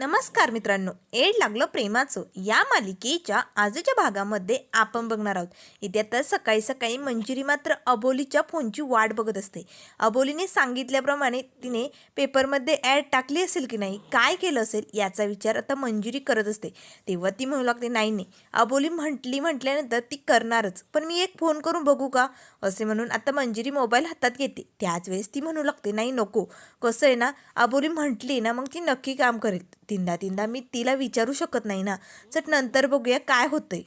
नमस्कार मित्रांनो एड लागलं प्रेमाचं. या मालिकेच्या आजच्या भागामध्ये आपण बघणार आहोत. इथे आता सकाळी सकाळी मंजिरी मात्र अबोलीच्या फोनची वाट बघत असते. अबोलीने सांगितल्याप्रमाणे तिने पेपरमध्ये ॲड टाकली असेल की नाही काय केलं असेल याचा विचार आता मंजिरी करत असते. तेव्हा ती म्हणू लागते नाही नाही अबोली म्हटली म्हटल्यानंतर ती करणारच. पण मी एक फोन करून बघू का? असे म्हणून आता मंजिरी मोबाईल हातात घेते. त्याच वेळेस ती म्हणू लागते नाही नको. कसं आहे ना अबोली म्हटली ना मग ती नक्की काम करेल. तीनदा तीनदा मी तिला विचारू शकत नाही ना. चट नंतर बघूया काय होतंय.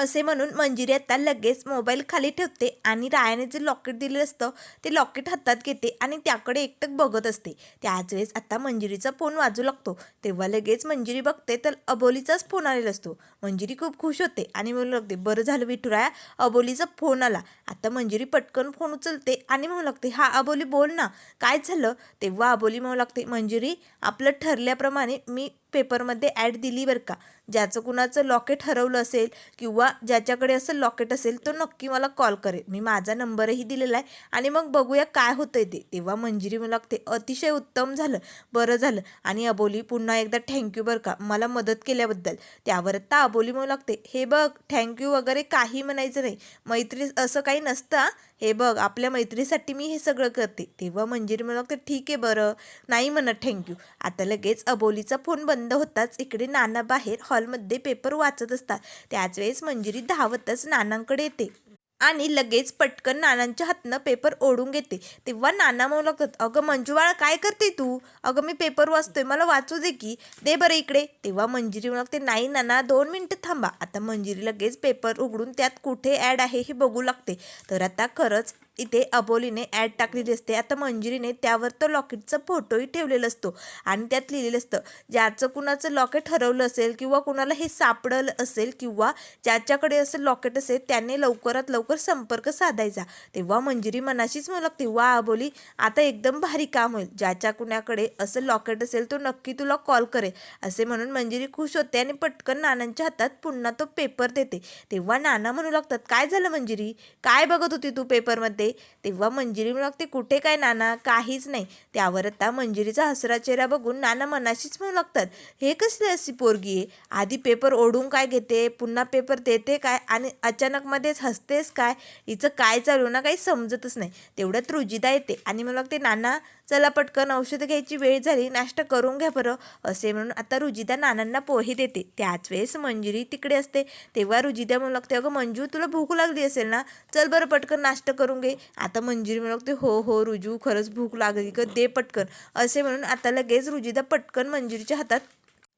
असे म्हणून मंजिरी आता लगेच मोबाईल खाली ठेवते आणि रायाने जे लॉकेट दिलेलं असतं ते लॉकेट हातात घेते आणि त्याकडे एकटक बघत असते. त्याच वेळेस आता मंजिरीचा फोन वाजू लागतो. तेव्हा लगेच मंजिरी बघते तर अबोलीचाच फोन आलेला असतो. मंजिरी खूप खुश होते आणि म्हणू लागते बरं झालं विठुराया अबोलीचा फोन आला. आता मंजिरी पटकन फोन उचलते आणि म्हणू लागते हा अबोली बोल ना काय झालं? तेव्हा अबोली म्हणू लागते मंजिरी आपलं ठरल्याप्रमाणे मी पेपरमध्ये ॲड दिली बरं का. ज्याचं कुणाचं लॉकेट हरवलं असेल किंवा ज्याच्याकडे असं लॉकेट असेल तो नक्की मला कॉल करेल. मी माझा नंबरही दिलेला आहे आणि मग बघूया काय होतंय ते. तेव्हा मंजिरी मला ते अतिशय उत्तम झालं बरं झालं. आणि अबोली पुन्हा एकदा थँक्यू बरं का मला मदत केल्याबद्दल. त्यावर आता अबोली म्हणू लागते हे बघ थँक्यू वगैरे काही म्हणायचं नाही. मैत्री असं काही नसतं हे बघ आपल्या मैत्रीसाठी मी हे सगळं करते. तेव्हा मंजिरी म्हणू तर ठीक आहे बरं. नाही म्हणत थँक्यू आता लगेच अबोलीचा फोन बंद होताच इकडे नाना बाहेर हॉलमध्ये पेपर वाचत असतात. त्याच वेळेस मंजिरी धावतच नानांकडे येते. आणि लगेच पटकन नानांच्या हातनं पेपर ओढून घेते. तेव्हा नाना म्हणू लागतात अगं मंजू काय करते तू? अगं मी पेपर वाचतोय मला वाचू दे की. दे बरं इकडे. तेव्हा मंजिरी म्हणू लागते नाही नाना दोन मिनटं थांबा. आता मंजिरी लगेच पेपर उघडून त्यात कुठे ॲड आहे हे बघू लागते. तर आता खरंच इथे अबोलीने ॲड टाकलेली असते. आता मंजिरीने त्यावर तो लॉकेटचा फोटोही ठेवलेला असतो. आणि त्यात लिहिलेलं असतं ज्याचं कुणाचं लॉकेट हरवलं असेल किंवा कुणाला हे सापडलं असेल किंवा ज्याच्याकडे असं लॉकेट असेल त्याने लवकरात लवकर संपर्क साधायचा. तेव्हा मंजिरी मनाशीच म्हणू लागते वा अबोली आता एकदम भारी काम होईल. ज्याच्या कुणाकडे असं लॉकेट असेल तो नक्की तुला कॉल करेल. असे म्हणून मंजिरी खुश होते आणि पटकन नानांच्या हातात पुन्हा तो पेपर देते. तेव्हा नाना म्हणू लागतात काय झालं मंजिरी? काय बघत होती तू पेपरमध्ये? तेव्हा मंजिरी म्हणू लागते कुठे काय नाना? काहीच नाही. त्यावर आता मंजिरीचा हसरा चेहरा बघून नाना मनाशीच म्हणू लागतात हे कसली अशी पोरगी आहे? आधी पेपर ओढून काय घेते? पुन्हा पेपर देते काय? आणि अचानक मध्येच हसतेस काय? हिचं काय चालू ना काही समजतच नाही. तेवढ्यात रुजिदा येते आणि मला लागते नाना चला पटकन औषधं घ्यायची वेळ झाली नाश्ता करून घ्या बरं असे म्हणून आता रुजिदा नानांना पोहे देते. त्याच वेळेस मंजुरी तिकडे असते. तेव्हा रुजिदा म्हणू लागते अगं मंजू तुला भूक लागली असेल ना? चल बरं पटकन नाश्ता करून घे. आता मंजुरी म्हणू लागते हो हो रुजू खरंच भूक लागली ग दे पटकन. असे म्हणून आता लगेच रुजिदा पटकन मंजुरीच्या हातात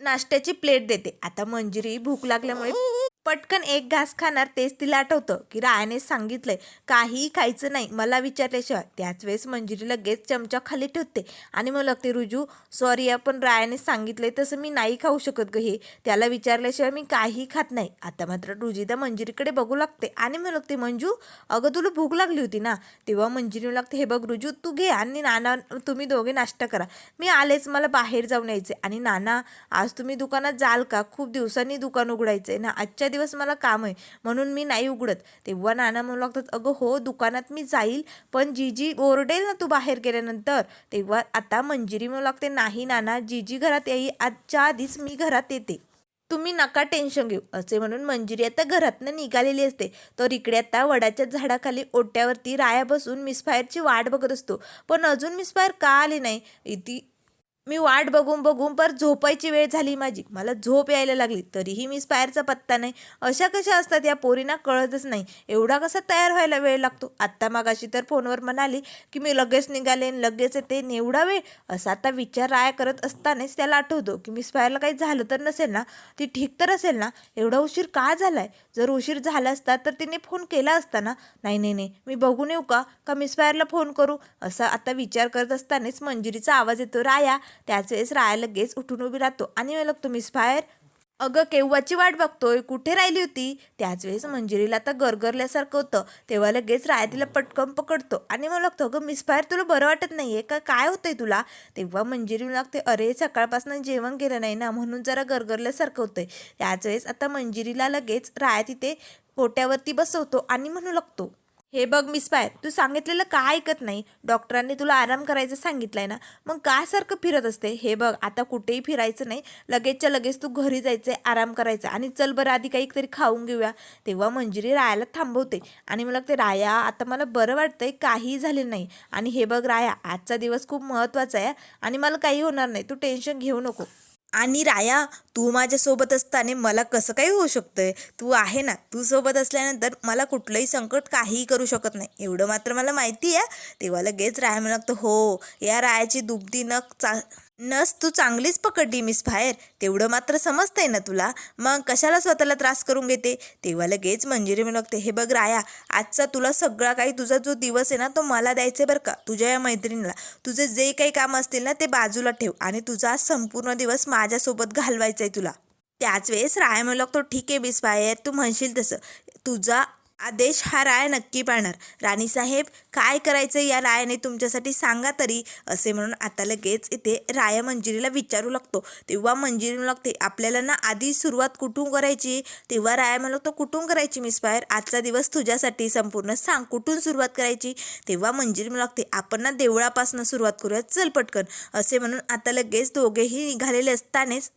नाश्त्याची प्लेट देते. आता मंजिरी भूक लागल्यामुळे पटकन एक घास खाणार तेच तिला आठवतं. की रायाने सांगितलंय काहीही खायचं नाही मला विचारल्याशिवाय. त्याच वेळेस मंजिरी लगेच चमचा खाली ठेवते. आणि मग लागते रुजू सॉरी आपण रायाने सांगितलंय तसं मी नाही खाऊ शकत ग हे. त्याला विचारल्याशिवाय मी काही खात नाही. आता मात्र रुजिदा मंजिरीकडे बघू लागते. आणि मग लागते मंजू अगं तुला भूक लागली होती ना? तेव्हा मंजिरी लागते हे बघ रुजू तू घे आणि नाना तुम्ही दोघे नाश्ता करा. मी आलेच मला बाहेर जाऊन यायचे आणि नाना आज तुम्ही दुकानात जाल का? खूप दिवसांनी दुकान उघडायचं आहे ना? आजच्या दिवस मला काम आहे म्हणून मी नाही उघडत. तेव्हा नाना म्हणू लागतात अगं हो दुकानात मी जाईल पण जीजी ओरडेल ना तू बाहेर गेल्यानंतर. तेव्हा आता मंजिरी म्हणू लागते नाही नाना जीजी घरात येई आजच्या आधीच मी घरात येते. तुम्ही नका टेन्शन घेऊ. असे म्हणून मंजिरी आता घरातनं निघालेली असते. तर इकडे आता वडाच्या झाडाखाली ओट्यावरती राया बसून मिसफायरची वाट बघत असतो. पण अजून मिसफायर का आली नाही? ती मी वाट बघून बघून पर झोपायची वेळ झाली माझी. मला झोप यायला लागली. तरीही मी स्पायरचा पत्ता नाही. अशा कशा असतात या पोरींना कळतच नाही. एवढा कसा तयार व्हायला वेळ लागतो? आत्ता मागाशी तर फोनवर म्हणाली की मी लगेच निघाले आणि लगेच येते. एवढा वेळ असा आता विचार राया करत असतानाच त्याला आठवतो की मी स्पायरला काही झालं तर नसेल ना? ती ठीक तर असेल ना? एवढा उशीर का झालाय? जर उशीर झाला असता तर तिने फोन केला असता ना? नाही नाही नाही. मी बघून येऊ का? का मिस फायरला फोन करू? असा आता विचार करत असतानाच मंजिरीचा आवाज येतो. राया त्याच वेळेस राया लगेच उठून उभी राहतो आणि मला लागतो मिस बाहेर. अगं केव्हाची वाट बघतोय? कुठे राहिली होती? त्याच वेळेस मंजिरीला आता गरगरल्यासारखं होतं. तेव्हा लगेच राया तिला पटकन पकडतो आणि मला लागतो अगं मिसफायर तुला बरं वाटत नाहीये का? काय होतंय तुला? तेव्हा मंजिरी मला लागते अरे सकाळपासून जेवण केलं नाही ना? म्हणून जरा गरगरल्यासारखं होतंय. त्याच वेळेस आता मंजिरीला लगेच राया तिथे पोट्यावरती बसवतो आणि म्हणू लागतो हे बघ मिस पायर तू सांगितलेलं का ऐकत नाही? डॉक्टरांनी तुला आराम करायचं सांगितलंय ना? मग का सारखं फिरत असते? हे बघ आता कुठेही फिरायचं नाही लगेचच्या लगेच तू घरी जायचंय आराम करायचा आणि चल बरं आधी काहीतरी खाऊन घेऊया. तेव्हा मंजिरी रायाला थांबवते आणि मला ते राया आता मला बरं वाटतंय काहीही झालेलं नाही. आणि हे बघ राया आजचा दिवस खूप महत्त्वाचा आहे आणि मला काही होणार नाही तू टेन्शन घेऊ नको. आणि राया तू माझ्यासोबत असताना मला कसं काही होऊ शकतंय? तू आहे ना तू सोबत असल्यानंतर मला कुठलंही संकट काहीही करू शकत नाही. एवढं मात्र मला माहिती आहे. तेव्हा लगेच राया म्हणतो हो या रायाची दुबती नख चा नस तू चांगलीच पकडली मिस बाहेर तेवढं मात्र समजतंय ना तुला. मग कशाला स्वतःला त्रास करून घेते? तेव्हा लगेच मंजिरी म्हणू लागते हे बघ राया आजचा तुला सगळा काही तुझा जो दिवस आहे ना तो मला द्यायचा बरं का. तुझ्या या मैत्रिणीला. तुझे जे काही काम असतील ना ते बाजूला ठेव आणि तुझा आज संपूर्ण दिवस माझ्यासोबत घालवायचा आहे तुला. त्याच वेळेस राया म्हणू लागतो ठीक आहे मिस बाहेर तू म्हणशील तसं. तुझा आदेश हा राय नक्की पाळणार. राणीसाहेब काय करायचं या रायाने तुमच्यासाठी सांगा तरी असे म्हणून आता लगेच इथे राया मंजिरीला विचारू लागतो. तेव्हा मंजिरी म्हणू लागते आपल्याला ना आधी सुरुवात कुठून करायची? तेव्हा राया म्हणू लागतो कुठून करायची मिस बाहेर? आजचा दिवस तुझ्यासाठी संपूर्ण सांग कुठून सुरुवात करायची? तेव्हा मंजिरी म्हणू लागते आपण ना देवळापासून सुरुवात करूया चल पटकन असे म्हणून आता लगेच दोघेही निघालेले असतानाच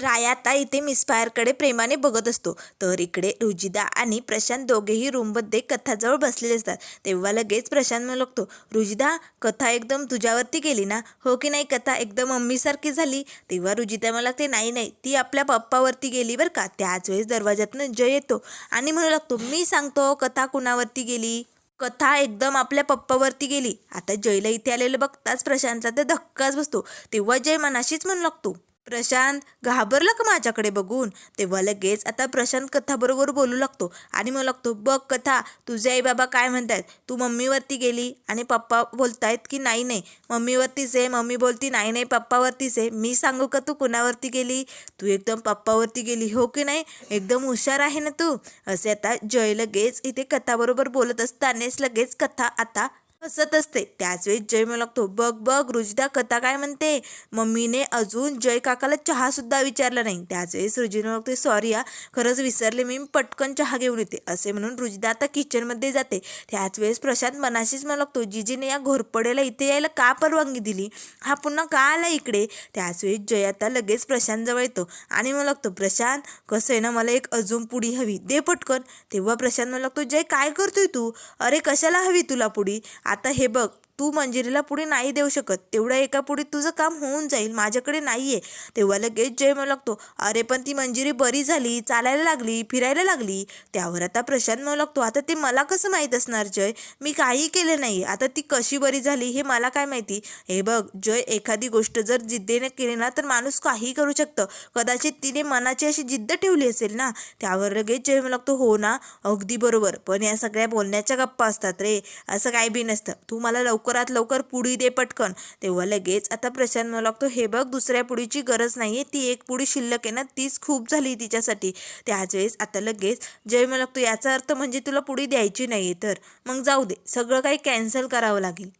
रायाता इथे मिसफायरकडे प्रेमाने बघत असतो. तर इकडे रुजिदा आणि प्रशांत दोघेही रूममध्ये कथाजवळ बसलेले असतात. तेव्हा लगेच प्रशांत म्हणू लागतो रुजिदा कथा एकदम तुझ्यावरती गेली ना? हो की नाही कथा? एकदम मम्मीसारखी झाली? तेव्हा रुजिदा मला ते नाही नाही ती आपल्या पप्पावरती गेली बरं का. त्याच वेळेस दरवाज्यातनं जय येतो. आणि म्हणू लागतो मी सांगतो कथा कुणावरती गेली? कथा एकदम आपल्या पप्पावरती गेली. आता जयला इथे आलेलं बघताच प्रशांतला तर धक्काच बसतो. तेव्हा जय मनाशीच म्हणू लागतो प्रशांत घाबरला का माझ्याकडे बघून? तेव्हा लगेच आता प्रशांत कथाबरोबर बोलू लागतो. आणि मग लागतो बघ कथा तुझे आई बाबा काय म्हणतात तू मम्मीवरती गेली आणि पप्पा बोलतायत की नाही नाही? मम्मीवरतीच आहे मम्मी बोलती नाही नाही पप्पावरतीच आहे. मी सांगू का तू कुणावरती गेली? तू एकदम पप्पावरती गेली हो की नाही? एकदम हुशार आहे ना तू? असे आता जय लगेच इथे कथाबरोबर बोलत असतानेच लगेच कथा आता हसत असते. त्याच वेळी जय म्हणू लागतो बघ बघ रुजिदा कथा काय म्हणते? मम्मीने अजून जय काकाला चहा सुद्धा विचारला नाही. त्याच वेळेस रुजिदा लागते सॉरी हा खरंच विसरले मी पटकन चहा घेऊन येते. असे म्हणून रुजिदा आता किचनमध्ये जाते. त्याच वेळेस प्रशांत मनाशीच म्हणू लागतो जिजीने या घोरपडेला इथे यायला का परवानगी दिली? हा पुन्हा का आला इकडे? त्याच जय आता लगेच प्रशांत जवळ येतो आणि म्हणू लागतो प्रशांत कसं आहे ना मला एक अजून पुडी हवी दे पटकन. तेव्हा प्रशांत म्हणू लागतो जय काय करतोय तू? अरे कशाला हवी तुला पुडी? आता हे बघ. तू मंजिरीला पुढे नाही देऊ शकत. तेवढ्या एका पुढे तुझं काम होऊन जाईल. माझ्याकडे नाही आहे तेव्हा लगेच जय म्हणू लागतो. अरे पण ती मंजिरी बरी झाली चालायला लागली फिरायला लागली. त्यावर आता प्रशांत म्हणू लागतो आता ते मला कसं माहीत असणार जय? मी काही केलं नाही आता ती कशी बरी झाली हे मला काय माहिती? हे बघ जय एखादी गोष्ट जर जिद्दीने केली ना तर माणूस काही करू शकतं. कदाचित तिने मनाची अशी जिद्द ठेवली असेल ना त्यावर लगेच जय म्हणू लागतो हो ना अगदी बरोबर. पण या सगळ्या बोलण्याच्या गप्पा असतात रे. असं काही बी नसतं. तू मला लवकर लवकरात लवकर पुडी दे पटकन. तेव्हा लगेच आता प्रशांत म्हणू लागतो हे बघ दुसऱ्या पुडीची गरज नाही आहे ती एक पुडी शिल्लक आहे ना तीच खूप झाली तिच्यासाठी. त्याच वेळेस आता लगेच जय म्हणू लागतो याचा अर्थ म्हणजे तुला पुडी द्यायची नाही आहे तर. मग जाऊ दे. सगळं काही कॅन्सल करावं लागेल.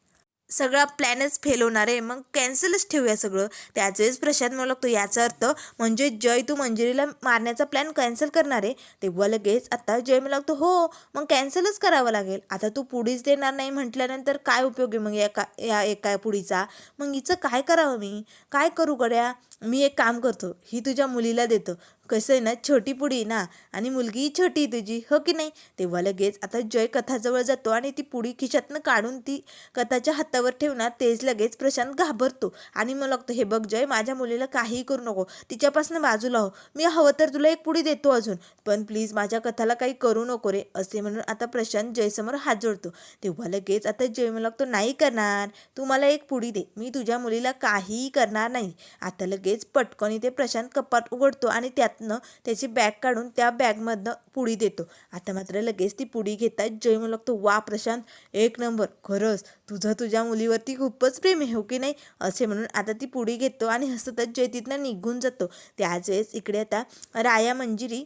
सगळा प्लॅनच फेल होणार आहे. मग कॅन्सलच ठेवूया सगळं. त्याच वेळेस प्रशांत म्हणू लागतो. याचा अर्थ म्हणजे जय तू मंजिरीला मारण्याचा प्लॅन कॅन्सल करणार आहे. तेव्हा लगेच आता जय म्हणू लागतो हो मग कॅन्सलच करावं लागेल. आता तू पुढीच देणार नाही म्हटल्यानंतर काय उपयोग आहे मग एका या एका पुढीचा? मग हिचं काय करावं मी? काय करू गड्या? मी एक काम करतो ही तुझ्या मुलीला देतो. कसं आहे ना छोटी पुडी ना आणि मुलगी छोटी तुझी हो की नाही? तेव्हा लगेच आता जय कथाजवळ जातो आणि ती पुडी खिशातनं काढून ती कथाच्या हातावर ठेवणार तेच लगेच प्रशांत घाबरतो. आणि मग लागतो हे बघ जय माझ्या मुलीला काहीही करू नको. तिच्यापासून बाजूला हो मी हवं तर तुला एक पुडी देतो अजून. पण प्लीज माझ्या कथाला काही करू नको रे असे म्हणून आता प्रशांत जयसमोर हात जोडतो. तेव्हा लगेच आता जय मला लागतो नाही करणार. तू मला एक पुडी दे. मी तुझ्या मुलीला काहीही करणार नाही. आता लगेच लगेच पटकन इथे प्रशांत कपाट उघडतो आणि त्यातनं त्याची बॅग काढून त्या बॅगमधनं पुडी देतो. आता मात्र लगेच ती पुडी घेतात जय म्हणू लागतो वा प्रशांत एक नंबर. खरंच तुझं तुझ्या मुलीवरती खूपच प्रेम आहे हो की नाही? असे म्हणून आता ती पुडी घेतो आणि हसतच जय तिथनं निघून जातो. त्याच वेळेस इकडे आता राया मंजिरी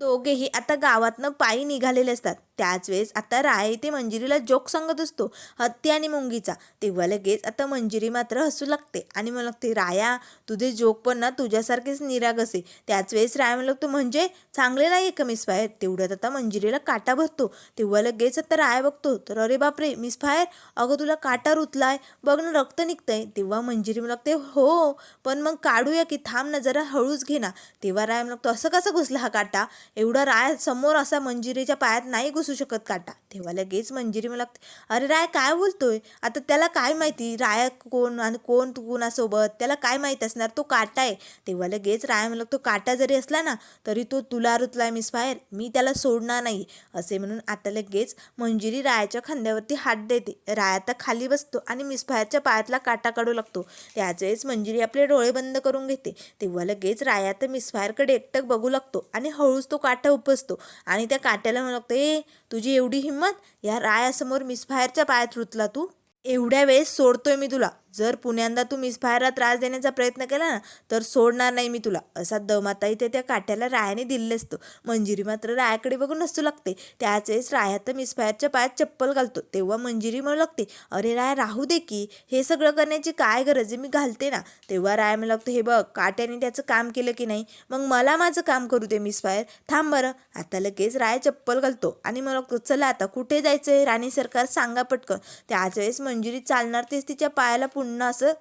दोघेही आता गावातनं पायी निघालेले असतात. त्याच वेळेस आता राय ते मंजिरीला जोक सांगत असतो. हत्ती आणि मुंगीचा. तेव्हा लगेच आता मंजिरी मात्र हसू लागते आणि मला लागते राया तुझे जोक पण ना तुझ्यासारखेच निराग असे. त्याच वेळेस राय म्हणू लागतो म्हणजे चांगले नाही का मिस फायर तेवढ्यात आता मंजिरीला काटा भरतो. तेव्हा लगेच आता राय बघतो तर अरे बापरे मिस फायर अगं तुला काटा रुतलाय. बघ ना रक्त निघतंय. तेव्हा मंजिरी मला लागते हो पण मग काढूया की थांब ना जरा हळूच घे ना. तेव्हा राय म्हणतो असं कसं घुसला हा काटा? एवढा राय समोर असा मंजिरीच्या पायात नाही घुसू शकत काटा. तेव्हा लगेच मंजिरी मला अरे राय काय बोलतोय? आता त्याला काय माहिती? राय कोण आणि कोण तू कोणासोबत? त्याला काय माहीत असणार? तो काटा आहे. तेव्हा लगेच राय मला तो काटा जरी असला ना तरी तो तुला रुतलाय मिस बाहेर. मी त्याला सोडणार नाही. असे म्हणून आता लगेच मंजिरी रायाच्या खांद्यावरती हात देते. राय आता खाली बसतो आणि मिसफायरच्या पायातला काटा काढू लागतो. त्याच वेळेस मंजिरी आपले डोळे बंद करून घेते. तेव्हा लगेच राया तर मिसफायरकडे एकटक बघू लागतो आणि हळूच तो काटा उपसतो. आणि त्या काट्याला म्हणू लागतो ए तुझी एवढी हिंमत या रायासमोर मिसफायरच्या पायात रुतला तू? एवढ्या वेळेस सोडतोय मी तुला. जर पुण्यांदा तू मिसफायरला त्रास देण्याचा प्रयत्न केला ना तर सोडणार नाही मी तुला. असा दम आता इथे त्या काट्याला रायाने दिले असतो मंजिरी मात्र रायाकडे बघून नसू लागते. त्याच वेळेस राया तर मिसफायरच्या पायात चप्पल घालतो. तेव्हा मंजिरी म्हणू लागते अरे राय राहू दे की. हे सगळं करण्याची काय गरज आहे? मी घालते ना. तेव्हा राय म्हणू लागतो हे बघ काट्याने त्याचं काम केलं की नाही? मग मला माझं काम करू दे मिसफायर थांब बरं. आता लगेच राय चप्पल घालतो आणि मला लागतो चला आता कुठे जायचं आहे राणी सरकार सांगा पटकन. त्याच वेळेस मंजिरी चालणार तेच तिच्या पायाला पुन्हा असं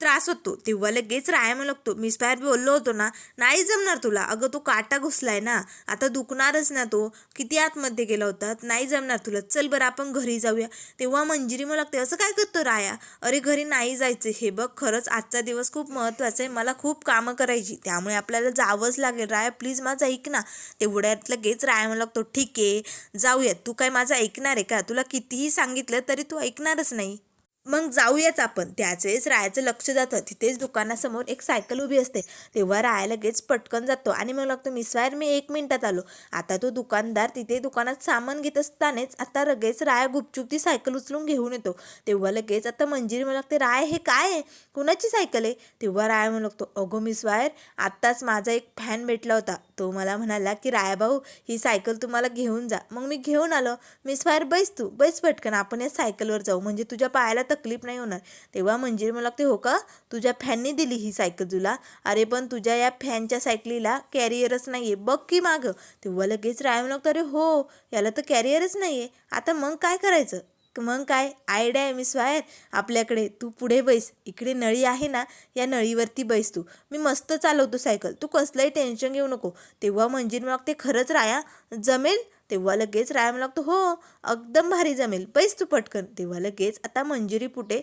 त्रास होतो. तेव्हा लगेच राया म्हणू लागतो. मी फायर बोललो होतो ना नाही जमणार तुला. अगं तो काटा घुसलाय ना. आता दुखणारच ना तो. किती आतमध्ये गेला होता. नाही जमणार तुला. चल बरं आपण घरी जाऊया. तेव्हा मंजिरी मग लागते असं काय करतो राया? अरे घरी नाही जायचं. हे बघ खरंच आजचा दिवस खूप महत्त्वाचा आहे. मला खूप कामं करायची. त्यामुळे आपल्याला जावंच लागेल. राया प्लीज माझं ऐक ना. तेवढ्यात लगेच राया म्हणू लागतो. ठीक आहे जाऊयात. तू काय माझं ऐकणार आहे का? तुला कितीही सांगितलं तरी तू ऐकणारच नाही. मग जाऊयाच आपण. त्याच वेळेस रायाचं लक्ष जातं. तिथेच दुकानासमोर एक सायकल उभी असते. तेव्हा राया लगेच पटकन जातो. आणि मग लागतो मिस वायर मी एक मिनिटात आलो. आता तो दुकानदार तिथे दुकानात सामान घेत असतानाच आता लगेच राया गुपचूप ती सायकल उचलून घेऊन येतो. तेव्हा लगेच आता मंजिरी मला लागते राय हे काय आहे? कुणाची सायकल आहे? तेव्हा राया म्हणू लागतो अगो मिस वायर आत्ताच माझा एक फॅन भेटला होता. तो मला म्हणाला की रायाभाऊ ही सायकल तुम्हाला घेऊन जा. मग मी घेऊन आलो. मिस फायर बैस तू बैस पटकन आपण या सायकलवर जाऊ. म्हणजे तुझ्या पायाला तकलीफ नाही होणार. तेव्हा मंजिरी मला लागते हो का? तुझ्या फॅनने दिली ही सायकल तुला. अरे पण तुझ्या या फॅनच्या सायकलीला कॅरियरच नाही आहे बघ की मागं. तेव्हा लगेच राय म्हणतो अरे हो याला तर कॅरियरच नाही आहे आता मग काय करायचं? मग काय? आयडिया आहे मिस स्वायर आपल्याकडे तू पुढे बैस. इकडे नळी आहे ना या नळीवरती बैस तू. मी मस्त चालवतो सायकल. तू कसलंही टेन्शन घेऊ नको. तेव्हा मंजिरी मग ते खरंच राया. जमेल? तेव्हा लगेच राया मला लागतो. हो एकदम भारी जमेल. बैस तू पटकन. तेव्हा लगेच आता मंजिरी पुटे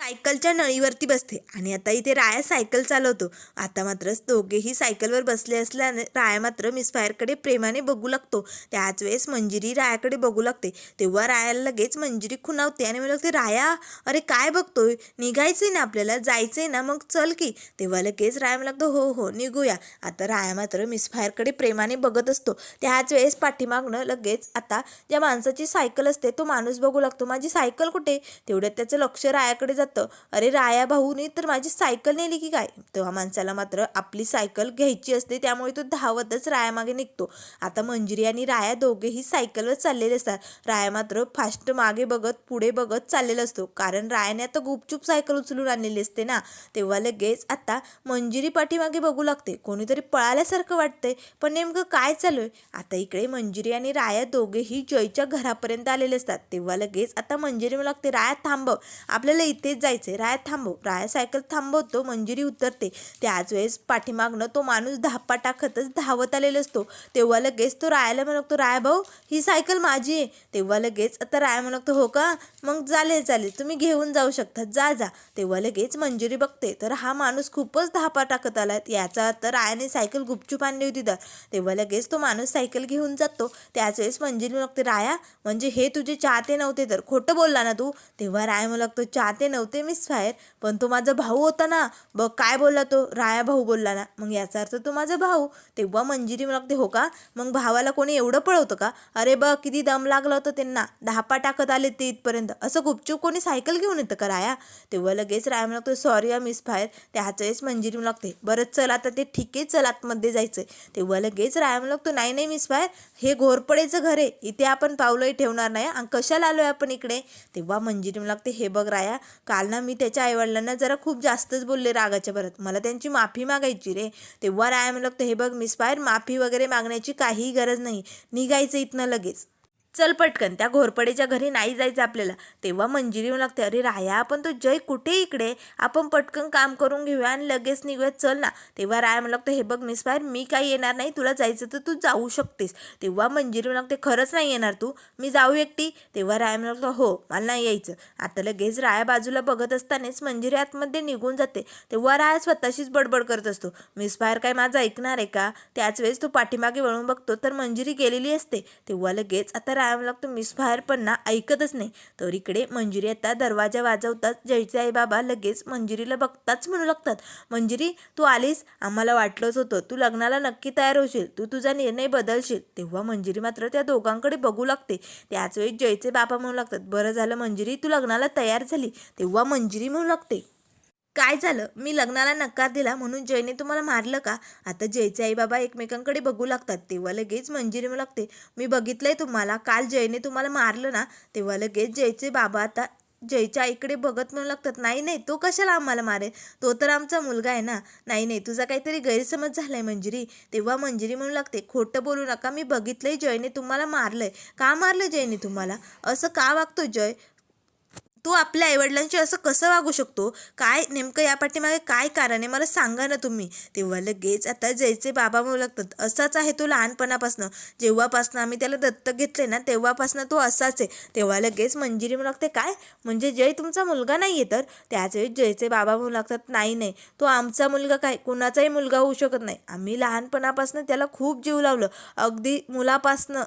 सायकलच्या नळीवरती बसते. आणि आता इथे राया सायकल चालवतो. आता मात्र दोघेही सायकलवर बसले असल्याने राया मात्र मिस फायरकडे प्रेमाने बघू लागतो. त्याच वेळेस मंजिरी रायाकडे बघू लागते. तेव्हा रायाला लगेच मंजिरी खुणावते आणि मला लागते राया अरे काय बघतोय? निघायचंय ना आपल्याला? जायचंय ना? मग चल की. तेव्हा लगेच राया मला लागतो हो हो निघूया. आता राया मात्र मिस फायरकडे प्रेमाने बघत असतो. त्याच वेळेस पाठीमागणं लगेच आता ज्या माणसाची सायकल असते तो माणूस बघू लागतो माझी सायकल कुठे? तेवढ्यात त्याचं लक्ष रायाकडे जातं. अरे राया भाऊने तर माझी सायकल नेली की काय? तेव्हा माणसाला मात्र आपली सायकल घ्यायची असते त्यामुळे तो धावतच रायामागे निघतो. आता मंजिरी आणि राया दोघेही सायकलवर चाललेले असतात. राया मात्र फास्ट मागे बघत पुढे बघत चाललेला असतो. कारण रायाने आता गुपचूप सायकल उचलून आणलेली असते ना. तेव्हा लगेच आता मंजिरी पाठीमागे बघू लागते. कोणीतरी पळाल्यासारखं वाटतंय. पण नेमकं काय चालू आहे आता इकडे मंजिरी आणि राया दोघेही जयच्या घरापर्यंत आलेले असतात. तेव्हा लगेच आता मंजिरी लागते राया थांबव. आपल्याला इथेच जायचे. राया थांबव. राया सायकल थांबवतो मंजिरी उतरते. त्याच वेळेस पाठीमागनं तो माणूस धाप्पा टाकतच धावत आलेला असतो. तेव्हा लगेच तो रायाला म्हणतो राया भाऊ ही सायकल माझी आहे. तेव्हा लगेच आता राया म्हणतो हो का? मग चालेल चालेल. तुम्ही घेऊन जाऊ शकता. जा जा. तेव्हा लगेच मंजिरी बघते. तर हा माणूस खूपच धापा टाकत आला. याचा अर्थ रायाने सायकल गुपचूप आणली होती तर. तेव्हा लगेच तो माणूस सायकल घेऊन जातो. त्याच वेळेस मंजिरी बघते राया म्हणजे हे तुझे चाहते नव्हते तर खोटं बोलला ना तू? तेव्हा राय म्हणतो लागतो चाहते नव्हते नव्हते मिस फायर पण तो माझा भाऊ होता ना बघ काय बोलला तो? राया भाऊ बोलला ना. मग याचा अर्थ तो माझा भाऊ. तेव्हा मंजिरी मला लागते हो का? मग भावाला कोणी एवढं पळवतं का? अरे बघ किती दम लागला होता त्यांना. दहापा टाकत आले ते इथपर्यंत. असं गुपचूप कोणी सायकल घेऊन येतं का राया? तेव्हा लगेच राया म्हणतो सॉरी या मिस फायर त्याच वेळेस मंजिरी लागते बरं चल आता ते ठीक आहे चल आतमध्ये जायचं. तेव्हा लगेच राया म्हणतो लागतो नाही नाही मिस फायर हे घोरपडेचं घर आहे. इथे आपण पावलंही ठेवणार नाही. आणि कशाला आलोय आपण इकडे? तेव्हा मंजिरी लागते हे बघ राया का काल ना मी त्याच्या आईवडिलांना जरा खूप जास्तच बोलले रागाच्या परत मला त्यांची माफी मागायची रे. तेव्हा राया म्हणलं हे बघ मिस फायर माफी वगैरे मागण्याची काहीही गरज नाही. निघायचं इथनं लगेच. चल पटकन त्या घोरपडेच्या घरी नाही जायचं आपल्याला. तेव्हा मंजिरी येऊ लागते. अरे राया आपण तो जय कुठे इकडे? आपण पटकन काम करून घेऊया आणि लगेच निघूया. चल ना. तेव्हा राया म्हणू लागतो हे बघ मिस फायर मी काही येणार नाही. तुला जायचं तर तू जाऊ शकतेस. तेव्हा मंजिरी म्हणू लागते खरंच नाही येणार तू. मी जाऊ एकटी. तेव्हा राया म्हणू लागतो हो मला नाही यायचं. आता लगेच राया बाजूला बघत असतानाच मंजिरी आतमध्ये निघून जाते. तेव्हा राया स्वतःशीच बडबड करत असतो. मिस फायर काय माझं ऐकणार आहे का? त्याच वेळेस तो पाठीमागे वळून बघतो तर मंजिरी गेलेली असते. तेव्हा लगेच आता राया कायम लागतो मिस फायर पण ना ऐकतच नाही. तर इकडे मंजिरी आता दरवाजा वाजवतात. जयचे आई बाबा लगेच मंजिरीला बघताच म्हणू लागतात. मंजिरी तू आलीस? आम्हाला वाटलंच होतं. तू लग्नाला नक्की तयार होशील. तू तुझा निर्णय बदलशील. तेव्हा मंजिरी मात्र त्या दोघांकडे बघू लागते. त्याच वेळी जयचे बाबा म्हणू लागतात बरं झालं मंजिरी तू लग्नाला तयार झाली. तेव्हा मंजिरी म्हणू लागते काय झालं? मी लग्नाला नकार दिला म्हणून जयने तुम्हाला मारलं का? आता जयचे आई बाबा एकमेकांकडे बघू लागतात. तेव्हा लगेच मंजिरी लागते मी बघितलंय तुम्हाला. काल जयने तुम्हाला मारलं ना? तेव्हा लगेच जयचे बाबा आता जयच्या आईकडे बघत म्हणू लागतात नाही नाही तो कशाला आम्हाला मारेल? तो तर आमचा मुलगा आहे ना? नाही नाही तुझा काहीतरी गैरसमज झालाय मंजिरी. तेव्हा मंजिरी म्हणू लागते खोटं बोलू नका. मी बघितलंय जयने तुम्हाला मारलंय. का मारलं जयने तुम्हाला? असं का वागतो जय? तू आपल्या आईवडिलांशी असं कसं वागू शकतो? काय नेमकं या पाठीमागे काय कारण आहे? मला सांगा ना तुम्ही. तेव्हा लगेच आता जयचे बाबा म्हणू लागतात असाच आहे तो लहानपणापासनं. जेव्हापासनं आम्ही त्याला दत्तक घेतले ना तेव्हापासनं तो असाच आहे. तेव्हा लगेच मंजिरी म्हणू लागते काय? म्हणजे जय तुमचा मुलगा नाही आहे तर? त्याच वेळी जयचे बाबा म्हणू लागतात नाही नाही. तो आमचा मुलगा काय? कुणाचाही मुलगा होऊ शकत नाही. आम्ही लहानपणापासनं त्याला खूप जीव लावलं. अगदी मुलापासनं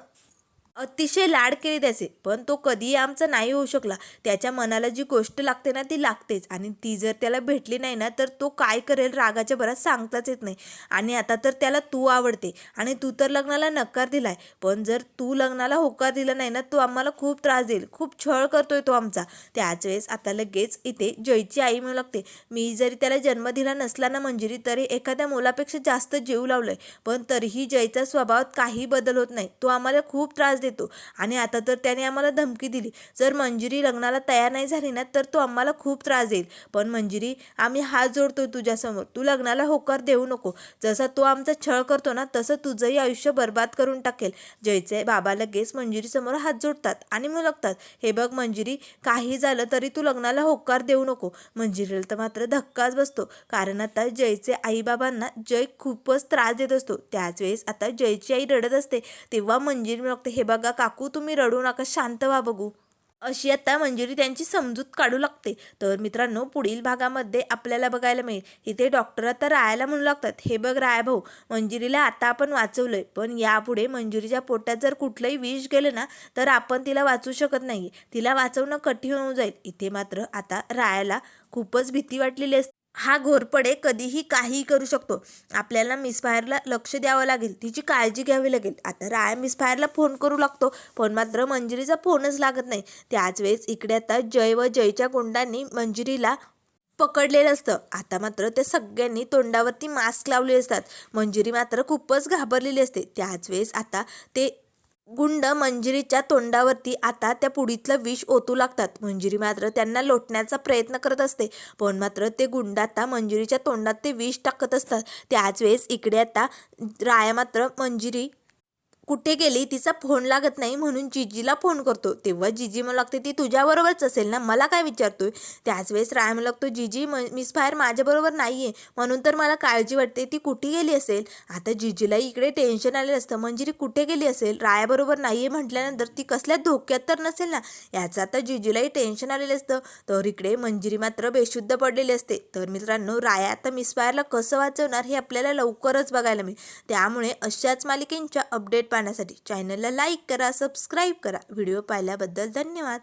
अतिशय लाड केले त्याचे. पण तो कधीही आमचा नाही होऊ शकला. त्याच्या मनाला जी गोष्ट लागते ना ती लागतेच. आणि ती जर त्याला भेटली नाही ना तर तो काय करेल रागाच्या भरात सांगताच येत नाही. आणि आता तर त्याला तू आवडते. आणि तू तर लग्नाला नकार दिलाय. पण जर तू लग्नाला होकार दिला नाही ना तो आम्हाला खूप त्रास देईल. खूप छळ करतोय तो आमचा. त्याच वेळेस आता लगेच इथे जयची आई म्हणू लागते. मी जरी त्याला जन्म दिला नसला ना मंजिरी तरी एखाद्या मुलापेक्षा जास्त जीव लावलंय. पण तरीही जयचा स्वभावात काही बदल होत नाही. तो आम्हाला खूप त्रास देतो. आणि आता तर त्याने आम्हाला धमकी दिली. जर मंजिरी लग्नाला तयार नाही झाली ना तर तो आम्हाला खूप त्रास देईल. पण मंजिरी आम्ही हात जोडतोय तुझ्यासमोर. तू लग्नाला होकार देऊ नको. जसा तो आमचा छळ करतो ना तसं तुझंही आयुष्य बर्बाद करून टाकेल. जयचे बाबा लगेच मंजिरीसमोर हात जोडतात आणि मुलगतात. हे बघ मंजिरी काही झालं तरी तू लग्नाला होकार देऊ नको. मंजिरीला तर मात्र धक्काच बसतो. कारण आता जयचे आईबाबांना जय खूपच त्रास देत असतो. त्याच वेळेस आता जयची आई रडत असते. तेव्हा मंजिरी मुलगते हे बघा काकू तुम्ही रडू नका शांत व्हा बघू. अशी आता मंजिरी त्यांची समजूत काढू लागते. तर मित्रांनो पुढील भागामध्ये आपल्याला बघायला मिळेल. इथे डॉक्टर आता रायाला म्हणू लागतात. हे बघ राया भाऊ मंजिरीला आता आपण वाचवलंय. पण यापुढे मंजिरीच्या पोटात जर कुठलंही विष गेलं ना तर आपण तिला वाचू शकत नाही तिला वाचवणं कठीण होऊन जाईल. इथे मात्र आता रायाला खूपच भीती वाटलेली असते. हा घोरपडे कधीही काहीही करू शकतो. आपल्याला मिसफायरला लक्ष द्यावं लागेल. तिची काळजी घ्यावी लागेल. आता राया मिसफायरला फोन करू लागतो. पण मात्र मंजिरीचा फोनच लागत नाही. त्याच वेळेस इकडे आता जय व जयच्या गोंडांनी मंजिरीला पकडलेलं असतं. आता मात्र त्या सगळ्यांनी तोंडावरती मास्क लावले असतात. मंजिरी मात्र खूपच घाबरलेली असते. त्याच वेळेस आता ते गुंड मंजिरीच्या तोंडावरती आता त्या पुडीतलं विष ओतू लागतात. मंजिरी मात्र त्यांना लोटण्याचा प्रयत्न करत असते. पण मात्र ते गुंड आता मंजिरीच्या तोंडात ते विष टाकत असतात. त्याच वेळेस इकडे आता राया मात्र मंजिरी कुठे गेली तिचा फोन लागत नाही म्हणून जिजीला फोन करतो. तेव्हा जिजी मला लागते ती तुझ्याबरोबरच असेल ना? मला काय विचारतोय? त्याच वेळेस राय मला लागतो जिजी म मिस फायर माझ्याबरोबर नाही आहे म्हणून तर मला काळजी वाटते. ती कुठे गेली असेल? आता जिजीला इकडे टेन्शन आलेलं असतं. मंजिरी कुठे गेली असेल? रायाबरोबर नाही आहे म्हटल्यानंतर ती कसल्या धोक्यात तर नसेल ना? याचं आता जिजीलाही टेन्शन आलेलं असतं. तर इकडे मंजिरी मात्र बेशुद्ध पडलेली असते. तर मित्रांनो राया आता मिस फायरला कसं वाचवणार हे आपल्याला लवकरच बघायला मिळेल. त्यामुळे अशाच मालिकेंच्या अपडेट पाहण्यासाठी चॅनलला लाईक करा सबस्क्राईब करा. व्हिडिओ पाहिल्याबद्दल धन्यवाद.